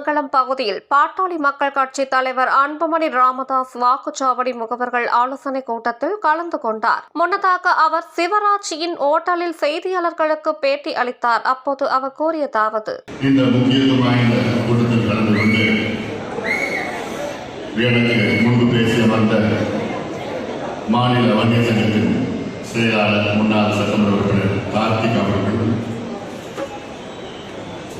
மங்கலம் பகுதியில் பாட்டாளி மக்கள் கட்சி தலைவர் அன்புமணி ராமதாஸ் வாக்குச்சாவடி முகவர்கள் ஆலோசனை கூட்டத்தில் கலந்து கொண்டார். முன்னதாக அவர் சிவராட்சியின் ஓட்டலில் செய்தியாளர்களுக்கு பேட்டி அளித்தார். அப்போது அவர் கூறியதாவது மாநில வன்னிய சங்கத்தின் செயலாளர் முன்னாள் சட்டமன்ற உறுப்பினர் கார்த்திக் அவர்கள்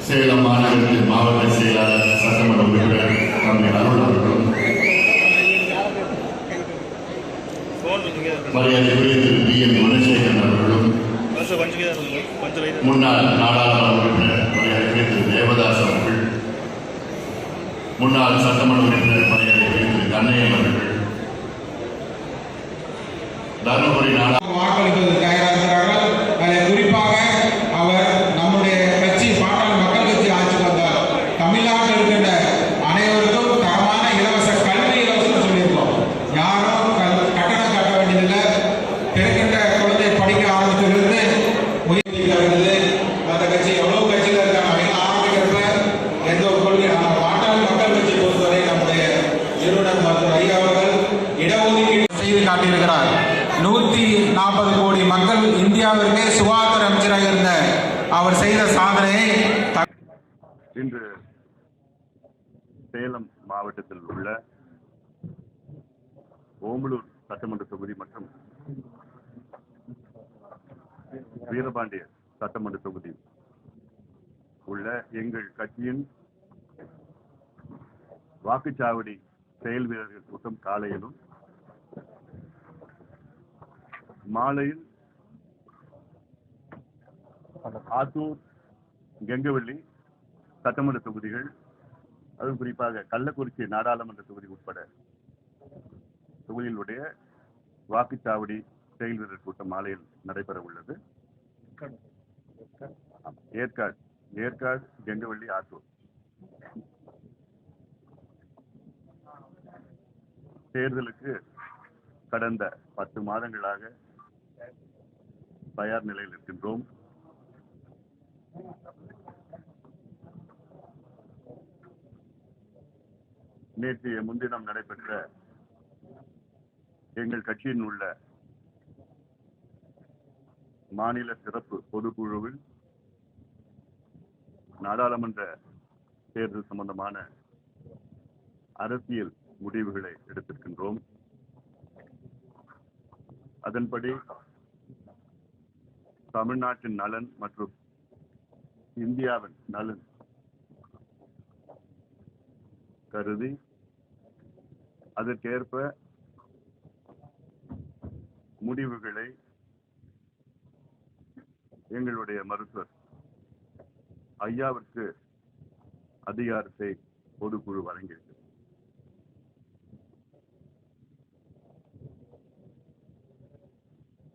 சேலம் மாநகரத்தில் மாவட்ட செயலாளர் சட்டமன்ற உறுப்பினர் நம்முடைய அருள் அவர்களும் மரியாதைக்குரிய திரு பி என் குணசேகரன் அவர்களும் முன்னாள் நாடாளுமன்ற உறுப்பினர் மரியாதைக்குரிய திரு தேவதாஸ் அவர்கள் முன்னாள் சட்டமன்ற உறுப்பினர் மரியாதைக்குரிய திரு கண்ணையன் அவர்கள். தருமபுரி நாடா வாக்களிப்பது மாவட்டத்தில் உள்ள ஓமலூர் சட்டமன்ற தொகுதி மற்றும் வீரபாண்டிய சட்டமன்ற தொகுதி உள்ள எங்கள் கட்சியின் வாக்குச்சாவடி செயல் வீரர்கள் கூட்டம் காலையிலும் மாலையில் ஆத்தூர் கெங்கவள்ளி சட்டமன்ற தொகுதிகள் அதுவும் குறிப்பாக கள்ளக்குறிச்சி நாடாளுமன்ற தொகுதி உட்பட தொகுதியினுடைய வாக்குச்சாவடி செயல் வீரர் கூட்டம் மாலையில் நடைபெற உள்ளது. ஏற்காடு ஏற்காடு கெங்கவள்ளி ஆத்தூர். தேர்தலுக்கு கடந்த பத்து மாதங்களாக தயார் நிலையில் இருக்கின்றோம். நேற்றைய முன்தினம் நடைபெற்ற எங்கள் கட்சியின் உள்ள மாநில சிறப்பு பொதுக்குழுவில் நாடாளுமன்ற தேர்தல் சம்பந்தமான அரசியல் முடிவுகளை எடுத்திருக்கின்றோம். அதன்படி தமிழ்நாட்டின் நலன் மற்றும் இந்தியாவின் நலன் கருதி அதற்கேற்ப முடிவுகளை எங்களுடைய மருத்துவர் ஐயாவிற்கு அதிகாரத்தை பொதுக்குழு வழங்கியிருக்கு.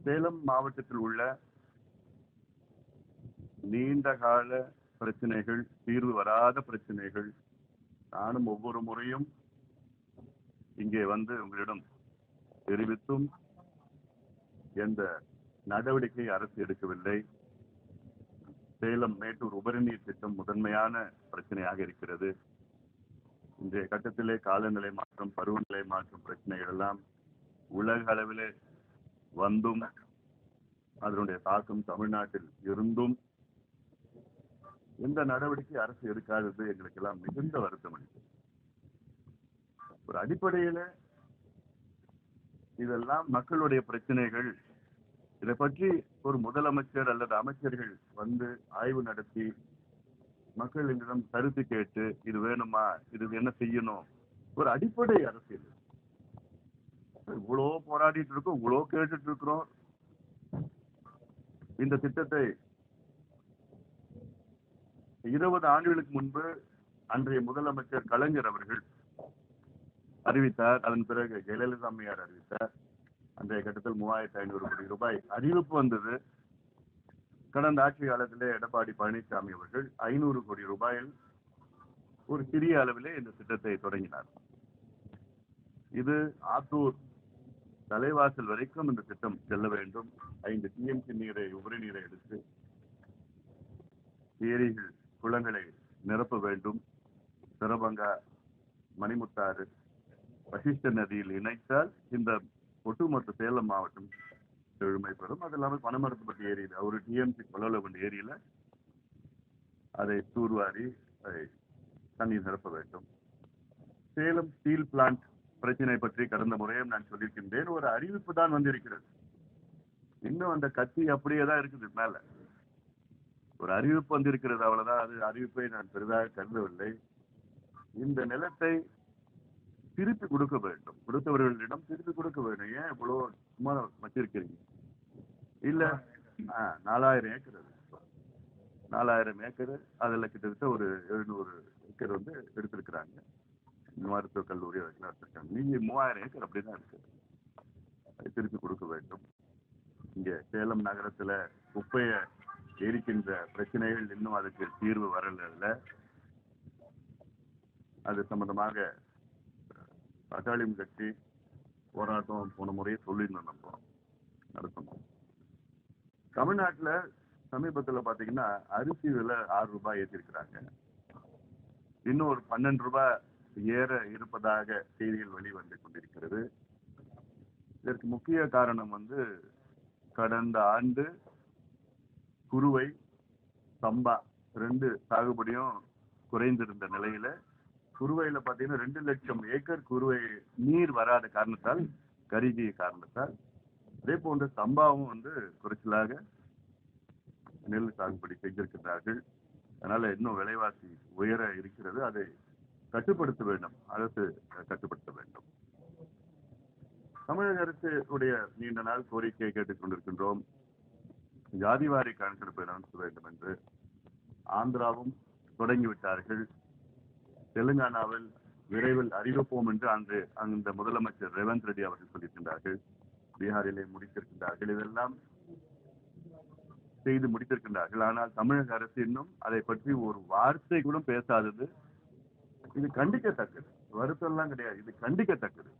சேலம் மாவட்டத்தில் உள்ள நீண்ட கால பிரச்சனைகள் தீர்வு வராத பிரச்சனைகள் நானும் ஒவ்வொரு முறையும் இங்கே வந்து உங்களிடம் தெரிவித்தும் எந்த நடவடிக்கை அரசு எடுக்கவில்லை. சேலம் மேட்டூர் உபரிநீர் திட்டம் முதன்மையான பிரச்சனையாக இருக்கிறது. இன்றைய கட்டத்திலே காலநிலை மாற்றம் பருவநிலை மாற்றம் பிரச்சனைகள் எல்லாம் உலக அளவிலே வந்தும் அதனுடைய தாக்கம் தமிழ்நாட்டில் இருந்தும் எந்த நடவடிக்கை அரசு எடுக்காதது எங்களுக்கு எல்லாம் மிகுந்த வருத்தம் அளிக்கிறது ஒரு அடிப்படையில இதெல்லாம் மக்களுடைய பிரச்சனைகள். இதை பற்றி ஒரு முதலமைச்சர் அல்லது அமைச்சர்கள் வந்து ஆய்வு நடத்தி மக்களிடம் கருத்து கேட்டு இது வேணுமா இது என்ன செய்யணும் ஒரு அடிப்படை அரசியல். இவ்வளோ போராடிட்டு இருக்கோம் இவ்வளோ கேட்டுட்டு இருக்கிறோம். இந்த திட்டத்தை இருபது ஆண்டுகளுக்கு முன்பு அன்றைய முதலமைச்சர் கலைஞர் அவர்கள் அறிவித்தார். அதன் பிறகு ஜெயலலிதா அம்மையார் அறிவித்தார். அன்றைய கட்டத்தில் மூவாயிரத்தி ஐநூறு கோடி ரூபாய் அறிவிப்பு வந்தது. கடந்த ஆட்சி காலத்திலே எடப்பாடி பழனிசாமி அவர்கள் ஐநூறு கோடி ரூபாயில் ஒரு சிறிய அளவிலே இந்த திட்டத்தை தொடங்கினார். இது ஆத்தூர் தலைவாசல் வரைக்கும் இந்த திட்டம் செல்ல வேண்டும். ஐந்து டிஎம்சி நீரை உபரி நீரை எடுத்து ஏரிகள் குளங்களை நிரப்ப வேண்டும். சிறபங்கா மணிமுத்தாறு வசிஷ்ட நதியில் இணைத்தால் இந்த ஒட்டுமொத்த சேலம் மாவட்டம் செழுமை பெறும் அது இல்லாமல் பனமரத்துப்பட்டி ஏரியில் ஒரு டிஎம்சி கொல்லவண்டி ஏரியில அதை தூர்வாரி அதை தண்ணீர் நிரப்ப வேண்டும். சேலம் ஸ்டீல் பிளான்ட் பிரச்சனை பற்றி கடந்த முறையும் நான் சொல்லியிருக்கின்றேன். ஒரு அறிவிப்பு தான் வந்திருக்கிறது. இன்னும் அந்த கத்தி அப்படியே தான் இருக்குது மேல. ஒரு அறிவிப்பு வந்திருக்கிறது அவ்வளவுதான். அது அறிவிப்பை நான் பெரிதாக கருதவில்லை. இந்த நிலத்தை திருப்பி கொடுக்க வேண்டும். கொடுத்தவர்களிடம் திருப்பி கொடுக்க வேண்டும். ஏன் இவ்வளவு சும்மா வச்சிருக்கிறீங்க? இல்ல நாலாயிரம் ஏக்கர் நாலாயிரம் ஏக்கர் அதுல கிட்டத்தட்ட ஒரு எழுநூறு ஏக்கர் வந்து எடுத்திருக்கிறாங்க. மருத்துவக் கல்லூரி அதெல்லாம் எடுத்திருக்காங்க. நீங்க மூவாயிரம் ஏக்கர் அப்படிதான் இருக்கு. அதை திருப்பி கொடுக்க வேண்டும். இங்க சேலம் நகரத்துல குப்பையை எரிக்கின்ற பிரச்சனைகள் இன்னும் அதுக்கு தீர்வு வரல அது சம்பந்தமாக பட்டாளியம் கட்சி போராட்டம் போன முறையே சொல்லியிருந்தோம் நம்ம நடத்தணும் தமிழ்நாட்டில் சமீபத்தில் பார்த்தீங்கன்னா அரிசி விலை ஆறு ரூபாய் ஏற்றிருக்கிறாங்க இன்னும் ஒரு பன்னெண்டு ரூபாய் ஏற இருப்பதாக செய்திகள் வெளிவந்து கொண்டிருக்கிறது. இதற்கு முக்கிய காரணம் வந்து கடந்த ஆண்டு குருவை சம்பா ரெண்டு சாகுபடியும் குறைந்திருந்த நிலையில குறுவையில பாத்தீங்கன்னா ரெண்டு லட்சம் ஏக்கர் குறுவை நீர் வராத காரணத்தால் கருகிய காரணத்தால் அதே போன்ற சம்பாவும் வந்து குறைச்சலாக நெல் சாகுபடி செஞ்சிருக்கிறார்கள் அதனால இன்னும் விலைவாசி உயர இருக்கிறது. அதை கட்டுப்படுத்த வேண்டும். அரசு கட்டுப்படுத்த வேண்டும். தமிழக அரசு உடைய நீண்ட நாள் கோரிக்கையை கேட்டுக் கொண்டிருக்கின்றோம். ஜாதிவாரி கணக்கெடுப்பை நடத்த வேண்டும் என்று ஆந்திராவும் தொடங்கிவிட்டார்கள். தெலுங்கானாவில் விரைவில் அறிவிப்போம் என்று அன்று அந்த முதலமைச்சர் ரேவந்த் ரெட்டி அவர்கள் சொல்லியிருக்கின்றார்கள். பீகாரிலே முடித்திருக்கின்றார்கள். இதெல்லாம் செய்து முடித்திருக்கின்றார்கள். ஆனால் தமிழக அரசு இன்னும் அதை பற்றி ஒரு வார்த்தை கூட பேசாதது. இது கண்டிக்கத்தக்கது. வருத்தம் எல்லாம் கிடையாது. இது கண்டிக்கத்தக்கது.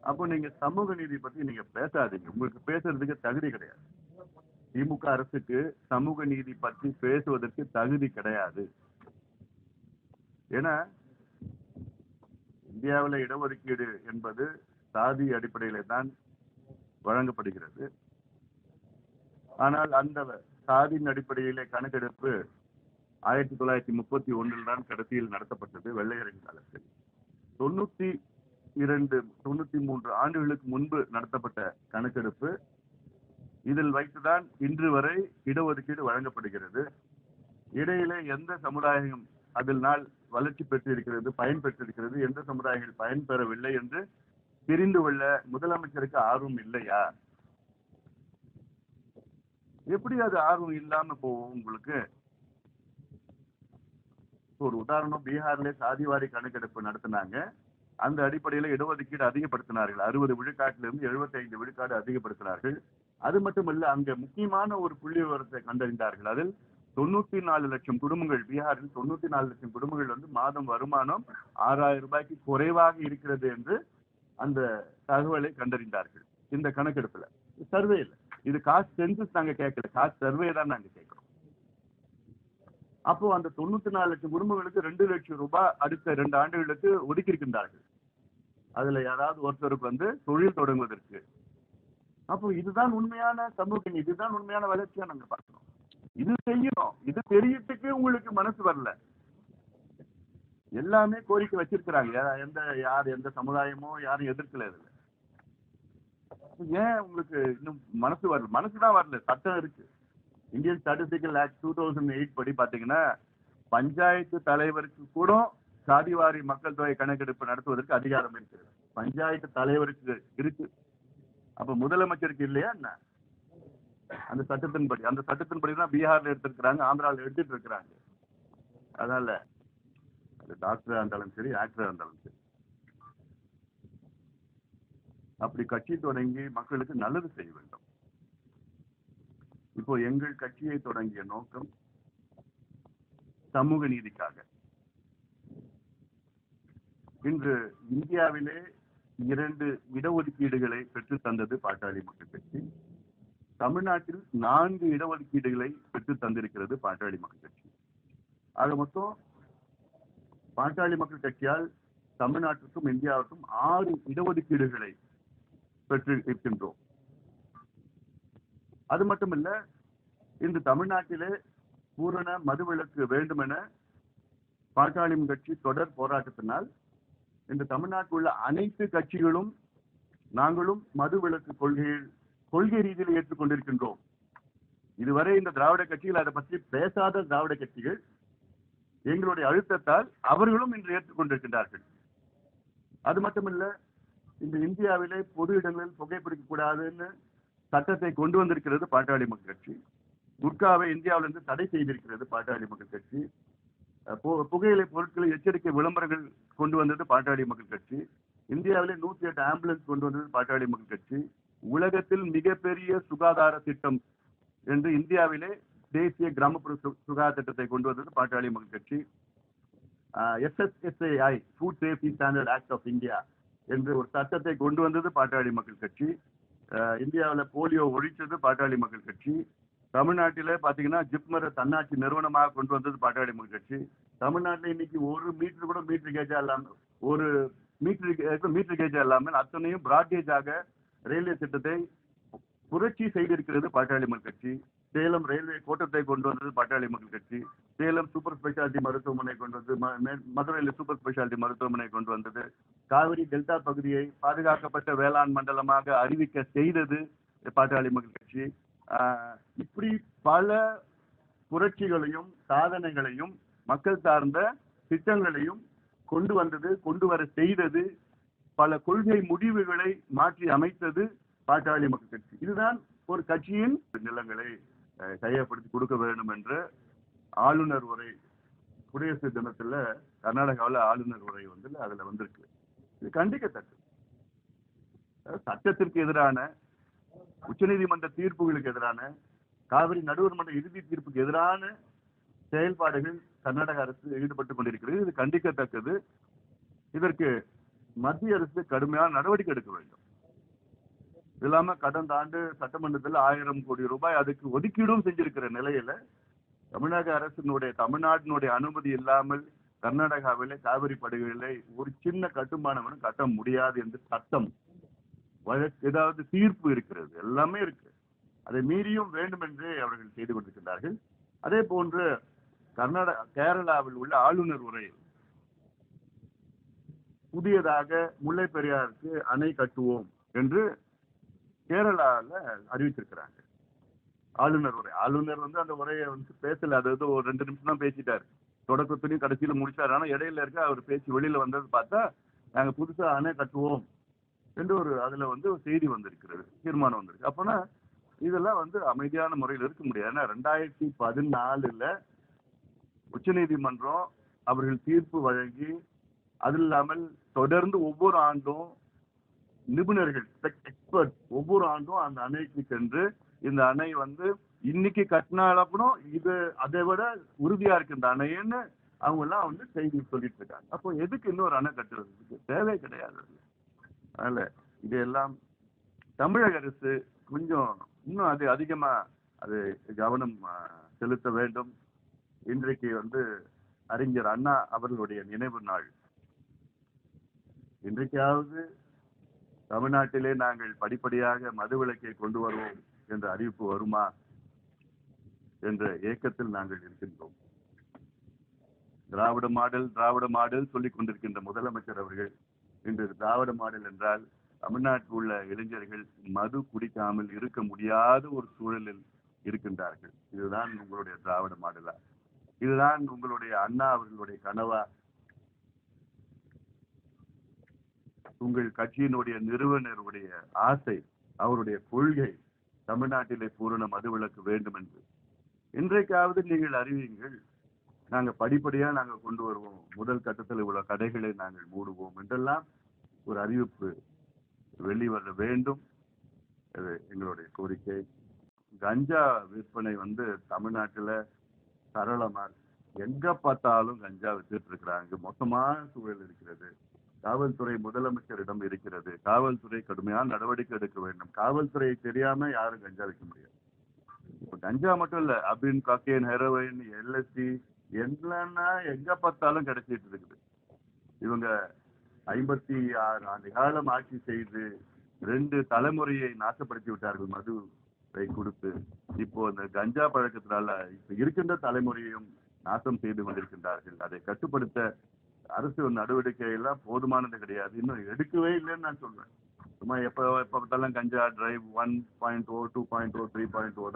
அப்போ நீங்க சமூக நீதி பத்தி நீங்க பேசாதீங்க. உங்களுக்கு பேசுறதுக்கு தகுதி கிடையாது. திமுக அரசுக்கு சமூக நீதி பற்றி பேசுவதற்கு தகுதி கிடையாது. ஏன்னா இந்தியாவில் இடஒதுக்கீடு என்பது சாதி அடிப்படையில தான் வழங்கப்படுகிறது. ஆனால் அந்த சாதியின் அடிப்படையிலே கணக்கெடுப்பு ஆயிரத்தி தொள்ளாயிரத்தி முப்பத்தி ஒன்றில் தான் கடைசியில் நடத்தப்பட்டது வெள்ளையரின் காலத்தில். தொண்ணூத்தி இரண்டு தொண்ணூத்தி மூன்று ஆண்டுகளுக்கு முன்பு நடத்தப்பட்ட கணக்கெடுப்பு இதில் வைத்துதான் இன்று வரை இடஒதுக்கீடு வழங்கப்படுகிறது. இடையிலே எந்த சமுதாயம் நாள் வளர்ச்சி பெற்றிருக்கிறது பயன் பெற்றிருக்கிறது எந்த சமுதாயங்கள் பயன் பெறவில்லை என்று தெரிந்து கொள்ள முதலமைச்சருக்கு ஆர்வம் இல்லையா? எப்படி அது ஆர்வம் இல்லாம போகும் உங்களுக்கு? ஒரு உதாரணம் பீகார்ல சாதிவாரி கணக்கெடுப்பு நடத்தினாங்க. அந்த அடிப்படையில இடஒதுக்கீடு அதிகப்படுத்தினார்கள். அறுபது விழுக்காட்டிலிருந்து எழுபத்தி ஐந்து விழுக்காடு அதிகப்படுத்தினார்கள். அது மட்டுமல்ல அங்க முக்கியமான ஒரு புள்ளி விவரத்தை கண்டறிந்தார்கள். அதில் தொண்ணூத்தி நாலு லட்சம் குடும்பங்கள் பீகாரில் தொண்ணூத்தி நாலு லட்சம் குடும்பங்கள் வந்து மாதம் வருமானம் ஆறாயிரம் ரூபாய்க்கு குறைவாக இருக்கிறது என்று அந்த தகவலை கண்டறிந்தார்கள். இந்த கணக்கெடுப்புல. சர்வே இல்ல இது காசு சென்சஸ் நாங்க கேட்கல காசு சர்வே தான் நாங்க கேட்கிறோம் அப்போ அந்த தொண்ணூத்தி நாலு லட்சம் குடும்பங்களுக்கு ரெண்டு லட்சம் ரூபாய் அடுத்த ரெண்டு ஆண்டுகளுக்கு ஒதுக்கி இருக்கின்றார்கள் அதுல யாராவது ஒருத்தருக்கு வந்து தொழில் தொடங்குவதற்கு. அப்போ இதுதான் உண்மையான சமூக இதுதான் உண்மையான வளர்ச்சியா நாங்க பார்க்கிறோம். இது செய்யணும். இது தெரியறதுக்கு உங்களுக்கு மனசு வரல. எல்லாமே கோரிக்கை வச்சிருக்கிறாங்க. எந்த யார் எந்த சமுதாயமோ யாரும் எதிர்க்கல இதுல. ஏன் உங்களுக்கு இன்னும் மனசு வரல? மனசுதான் வரல. சட்டம் இருக்கு. Indian statistical act two thousand eight படி பாத்தீங்கன்னா பஞ்சாயத்து தலைவருக்கு கூட சாதிவாரி மக்கள் தொகை கணக்கெடுப்பு நடத்துவதற்கு அதிகாரம் இருக்கிறது. பஞ்சாயத்து தலைவருக்கு இருக்கு. அப்ப முதலமைச்சருக்கு இல்லையா என்ன? அந்த சட்டத்தின்படி அந்த சட்டத்தின்படி தான் பீகார்ல எடுத்திருக்கிறாங்க ஆந்திராவில் எடுத்துட்டு இருக்கிறாங்க. அதனால அது டாக்டரா இருந்தாலும் சரி ஆக்டரா இருந்தாலும் சரி. அப்படி கட்சி தொடங்கி மக்களுக்கு நல்லது செய்ய வேண்டும். இப்போ எங்கள் கட்சியை தொடங்கிய நோக்கம் சமூக நீதிக்காக. இன்று இந்தியாவிலே இரண்டு இடஒதுக்கீடுகளை பெற்று தந்தது பாட்டாளி மக்கள் கட்சி. தமிழ்நாட்டில் நான்கு இடஒதுக்கீடுகளை பெற்று தந்திருக்கிறது பாட்டாளி மக்கள் கட்சி. ஆக மொத்தம் பாட்டாளி மக்கள் கட்சியால் தமிழ்நாட்டிற்கும் இந்தியாவுக்கும் ஆறு இடஒதுக்கீடுகளை பெற்று இருக்கின்றோம். அது மட்டுமல்ல இன்று தமிழ்நாட்டிலே பூரண மதுவிலக்கு வேண்டும் என பாட்டாளி கட்சி தொடர் போராட்டத்தினால் இன்று தமிழ்நாட்டில் உள்ள அனைத்து கட்சிகளும் நாங்களும் மதுவிலக்கு கொள்கையில் கொள்கை ரீதியில் ஏற்றுக்கொண்டிருக்கின்றோம். இதுவரை இந்த திராவிட கட்சிகள் அதை பற்றி பேசாத திராவிட கட்சிகள் எங்களுடைய அழுத்தத்தால் அவர்களும் இன்று ஏற்றுக்கொண்டிருக்கின்றார்கள். அது மட்டுமல்ல இந்த இந்தியாவிலே பொது இடங்களில் புகைப்பிடிக்க கூடாதுன்னு சட்டத்தை கொண்டு வந்திருக்கிறது பாட்டாளி மக்கள் கட்சி. குட்காவை இந்தியாவிலிருந்து தடை செய்திருக்கிறது பாட்டாளி மக்கள் கட்சி. புகையிலை பொருட்களை எச்சரிக்கை விளம்பரங்கள் கொண்டு வந்தது பாட்டாளி மக்கள் கட்சி. இந்தியாவிலே நூத்தி எட்டு ஆம்புலன்ஸ் கொண்டு வந்தது பாட்டாளி மக்கள் கட்சி. உலகத்தில் மிகப்பெரிய சுகாதார திட்டம் என்று இந்தியாவிலே தேசிய கிராமப்புற சு- சுகாதார திட்டத்தை கொண்டு வந்தது Pattali Makkal Katchi. FSSAI food safety standard act of India என்று ஒரு சட்டத்தை கொண்டு வந்தது பாட்டாளி மக்கள் கட்சி. இந்தியாவில் போலியோ ஒழிச்சது பாட்டாளி மக்கள் கட்சி. தமிழ்நாட்டில் பார்த்தீங்கன்னா ஜிப்மரை தன்னாட்சி நிறுவனமாக கொண்டு வந்தது பாட்டாளி மக்கள் கட்சி. தமிழ்நாட்டில் இன்னைக்கு ஒரு மீட்டர் கூட மீட்டர் கேஜா இல்லாமல் ஒரு மீட்டர் மீட்டர் கேஜா இல்லாமல் அத்தனையும் பிராட்கேஜாக ரயில்வே திட்டத்தை புரட்சி செய்திருக்கிறது பாட்டாளி மக்கள் கட்சி. சேலம் ரயில்வே கோட்டத்தை கொண்டு வந்தது பாட்டாளி மக்கள் கட்சி. சேலம் சூப்பர் ஸ்பெஷாலிட்டி மருத்துவமனை கொண்டு வந்து மதுரையில் சூப்பர் ஸ்பெஷாலிட்டி மருத்துவமனை கொண்டு வந்தது. காவிரி டெல்டா பகுதியை பாதுகாக்கப்பட்ட வேளாண் மண்டலமாக அறிவிக்க செய்தது பாட்டாளி மக்கள் கட்சி. ஆஹ் இப்படி பல புரட்சிகளையும் சாதனைகளையும் மக்கள் சார்ந்த திட்டங்களையும் கொண்டு வந்தது கொண்டு வர செய்தது பல கொள்கை முடிவுகளை மாற்றி அமைத்தது பாட்டாளி மக்கள் கட்சி. இதுதான் ஒரு கட்சியின் நிலங்களை கையப்படுத்தி கொடுக்க வேண்டும் என்ற ஆளுநர் உரை. குடியரசு தினத்துல கர்நாடகாவில் ஆளுநர் உரை வந்து அதுல வந்திருக்கு. இது கண்டிக்கத்தக்கது. அதாவது சட்டத்திற்கு எதிரான உச்சநீதிமன்ற தீர்ப்புகளுக்கு எதிரான காவிரி நடுவர் மன்ற இறுதி தீர்ப்புக்கு எதிரான செயல்பாடுகள் கர்நாடக அரசு ஈடுபட்டு கொண்டிருக்கிறது. இது கண்டிக்கத்தக்கது. இதற்கு மத்திய அரசு கடுமையான நடவடிக்கை எடுக்க வேண்டும். இல்லாம கடந்த ஆண்டு சட்டமன்றத்தில் ஆயிரம் கோடி ரூபாய் அதுக்கு ஒதுக்கீடும் செஞ்சிருக்கிற நிலையில தமிழக அரசினுடைய தமிழ்நாட்டினுடைய அனுமதி இல்லாமல் கர்நாடகாவிலே காவிரி படுகைகளை ஒரு சின்ன கட்டுமானம் கட்ட முடியாது என்று சட்டம் வழக்கு ஏதாவது தீர்ப்பு இருக்கிறது. எல்லாமே இருக்கு. அதை மீறியும் வேண்டும் என்றே அவர்கள் செய்து கொண்டிருக்கிறார்கள் அதே போன்று கர்நாடகா கேரளாவில் உள்ள ஆளுநர் உரை புதியதாக முல்லை பெரியாருக்கு அணை கட்டுவோம் என்று கேரளால அறிவித்திருக்கிறாங்க. ஆளுநர் உரை. ஆளுநர் வந்து அந்த உரையை வந்து பேசல. அது ஒரு ரெண்டு நிமிஷம் தான் பேசிட்டாரு. தொடக்கத்துலையும் கடைசியில முடிச்சாரு. ஆனா இடையில இருக்க அவர் பேச்சு வெளியில வந்தது பார்த்தா நாங்க புதுசா அணை கட்டுவோம் என்று ஒரு அதுல வந்து ஒரு செய்தி வந்திருக்கிறது தீர்மானம் வந்திருக்கு. அப்போனா இதெல்லாம் வந்து அமைதியான முறையில் இருக்க முடியாது. ஏன்னா ரெண்டாயிரத்தி பதினாலுல உச்சநீதிமன்றம் அவர்கள் தீர்ப்பு வழங்கி அது இல்லாமல் தொடர்ந்து ஒவ்வொரு ஆண்டும் நிபுணர்கள் எக்ஸ்பர்ட் ஒவ்வொரு ஆண்டும் அந்த அணைக்கு சென்று இந்த அணை வந்து இன்னைக்கு கட்டினாலும் இது அதை விட உறுதியா இருக்கு இந்த அணைன்னு அவங்க எல்லாம் வந்து செய்தி சொல்லிட்டு இருக்காங்க. அப்போ எதுக்கு இன்னொரு அணை கட்டுறதுக்கு தேவை கிடையாது. அதனால இதெல்லாம் தமிழக அரசு கொஞ்சம் இன்னும் அது அதிகமா அது கவனம் செலுத்த வேண்டும். இன்றைக்கு வந்து அறிஞர் அண்ணா அவர்களுடைய நினைவு நாள். இன்றைக்காவது தமிழ்நாட்டிலே நாங்கள் படிப்படியாக மது விலக்கை கொண்டு வருவோம் என்ற அறிவிப்பு வருமா என்ற ஏக்கத்தில் நாங்கள் இருக்கின்றோம். திராவிட மாடல் திராவிட மாடல் சொல்லிக் கொண்டிருக்கின்ற முதலமைச்சர் அவர்கள் இன்று திராவிட மாடல் என்றால் தமிழ்நாட்டில் உள்ள இளைஞர்கள் மது குடிக்காமல் இருக்க முடியாத ஒரு சூழலில் இருக்கின்றார்கள். இதுதான் உங்களுடைய திராவிட மாடலா? இதுதான் உங்களுடைய அண்ணா அவர்களுடைய கனவா? உங்கள் கட்சியினுடைய நிறுவனருடைய ஆசை அவருடைய கொள்கை தமிழ்நாட்டிலே பூரண மதுவிலக்கு வேண்டும் என்று இன்றைக்காவது நீங்கள் அறிவியுங்கள் நாங்கள் படிப்படியாக நாங்கள் கொண்டு வருவோம். முதல் கட்டத்தில் உள்ள கடைகளை நாங்கள் மூடுவோம் என்றெல்லாம் ஒரு அறிவிப்பு வெளிவர வேண்டும். இது எங்களுடைய கோரிக்கை. கஞ்சா விற்பனை வந்து தமிழ்நாட்டில் சரளமாக எங்கே எங்க பார்த்தாலும் கஞ்சா வித்துட்டு இருக்கிறாங்க. மொத்தமான சூழல் இருக்கிறது. காவல்துறை முதலமைச்சரிடம் இருக்கிறது. காவல்துறை கடுமையான நடவடிக்கை எடுக்க வேண்டும். காவல்துறை தெரியாம யாரும் கஞ்சா வைக்க முடியாது. கஞ்சா மட்டும் இல்ல அபின் காக்கேன் ஹெரோயின் எல்எஸ்டி என்னன்னா எங்க பார்த்தாலும் கிடைச்சிட்டு இருக்குது. இவங்க ஐம்பத்தி ஆறு ஆண்டு காலம் ஆட்சி செய்து ரெண்டு தலைமுறையை நாசப்படுத்தி விட்டார்கள் மதுவை கொடுத்து. இப்போ இந்த கஞ்சா பழக்கத்தினால இப்ப இருக்கின்ற தலைமுறையையும் நாசம் செய்து கொண்டிருக்கின்றார்கள். அதை கட்டுப்படுத்த அரசு நடவடிக்கை எல்லாம் போதுமானது கிடையாது. இன்னும் எடுக்கவே இல்லைன்னு நான் சொல்றேன். சும்மா எப்போ எப்போ பார்த்தாலும் கஞ்சா drive one point O two point O three point O தான்